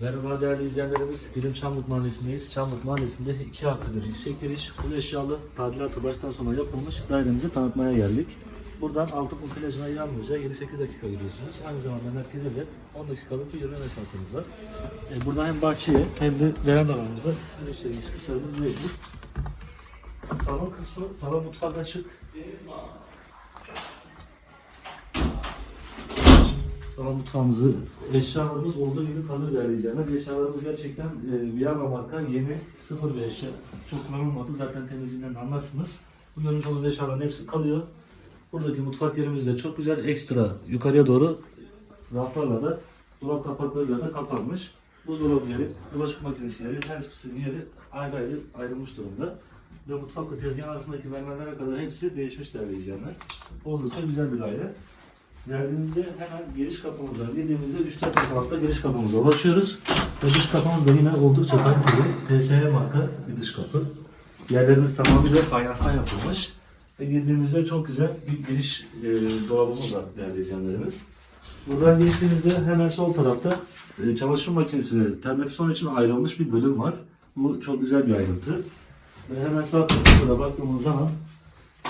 Merhaba değerli izleyenlerimiz. Bilim Çamlık Mahallesi'ndeyiz. Çamlık Mahallesi'nde 2 artı bir yüksek giriş, full eşyalı, tadilatı baştan sona yapılmış dairemizi tanıtmaya geldik. Buradan Altıpın plajına yalnızca 7-8 dakika gidiyorsunuz. Aynı zamanda merkeze de 10 dakikalık bir yürüme mesafeniz var. E, buradan hem bahçeye hem de verandalarımıza güneşlerimiz, kışlarımız mevcut. Salon kısmı, salon mutfak açık. Salon mutfağımızı eşyalarımız olduğu gibi kalır değerli izleyenler. Eşyalarımız gerçekten e, Viagra marka yeni sıfır bir eşya. Çok kullanılmadı zaten temizliğinden anlarsınız. Bu görmüş olduğunuz eşyaların hepsi kalıyor. Buradaki mutfak yerimiz de çok güzel. Ekstra yukarıya doğru raflarla da dolap kapaklarıyla da kapanmış. Buzdolabı yeri, bulaşık makinesi yeri, ters kısım yeri ayrı ayrı ayrılmış durumda. Ve mutfakla tezgah arasındaki mermerlere kadar hepsi değişmiş değerli izleyenler. Oldukça güzel bir daire. Geldiğimizde hemen giriş kapımız var. Girdiğimizde 3-4 basamakta giriş kapımıza ulaşıyoruz. Ve dış kapımız da yine oldukça kaliteli. TSE marka bir dış kapı. Yerlerimiz tamamıyla fayanstan yapılmış. Ve girdiğimizde çok güzel bir giriş e, dolabımız var değerli izleyenlerimiz. Buradan geçtiğimizde hemen sol tarafta e, çamaşır makinesi ve termofüzyon için ayrılmış bir bölüm var. Bu çok güzel bir ayrıntı. Ve hemen sağ tarafta da baktığımız zaman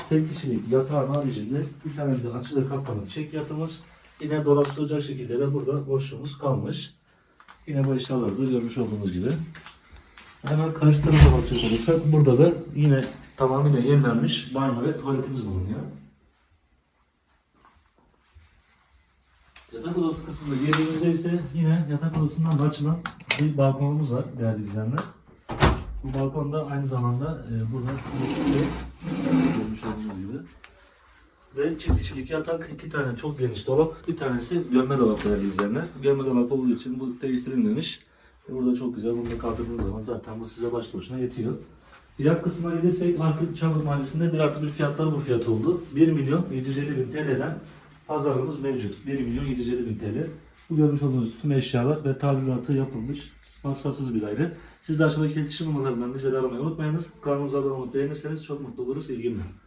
tek kişilik yatağın haricinde bir tane de açılır kapanır çek yatımız. Yine dolap sığacak şekilde de burada boşluğumuz kalmış. Yine bu eşyaları da görmüş olduğunuz gibi. Hemen karşı tarafa bakacak olursak burada da yine tamamıyla yenilenmiş banyo ve tuvaletimiz bulunuyor. Yatak odası kısmında girdiğimizde ise yine yatak odasından da açılan bir balkonumuz var değerli izleyenler. Bu balkon da aynı zamanda e, burada gibi. Ve çift kişilik yatak, iki tane çok geniş dolap, bir tanesi gömme dolap değerli izleyenler. Gömme dolap olduğu için bu değiştirilmemiş. Ve burada çok güzel, bunu da kaldırdığınız zaman zaten bu size başlı başına yetiyor. Fiyat kısmına gelirsek artık Çamlık Mahallesi'nde bir artı bir fiyatları bu fiyat oldu. 1 milyon 750 bin TL'den pazarlığımız mevcut. 1 milyon 750 bin TL. Bu görmüş olduğunuz tüm eşyalar ve tadilatı yapılmış masrafsız bir daire. Siz de aşağıdaki iletişim numaralarından bizleri aramayı unutmayınız. Kanalımıza abone olup beğenirseniz çok mutlu oluruz. İyi günler.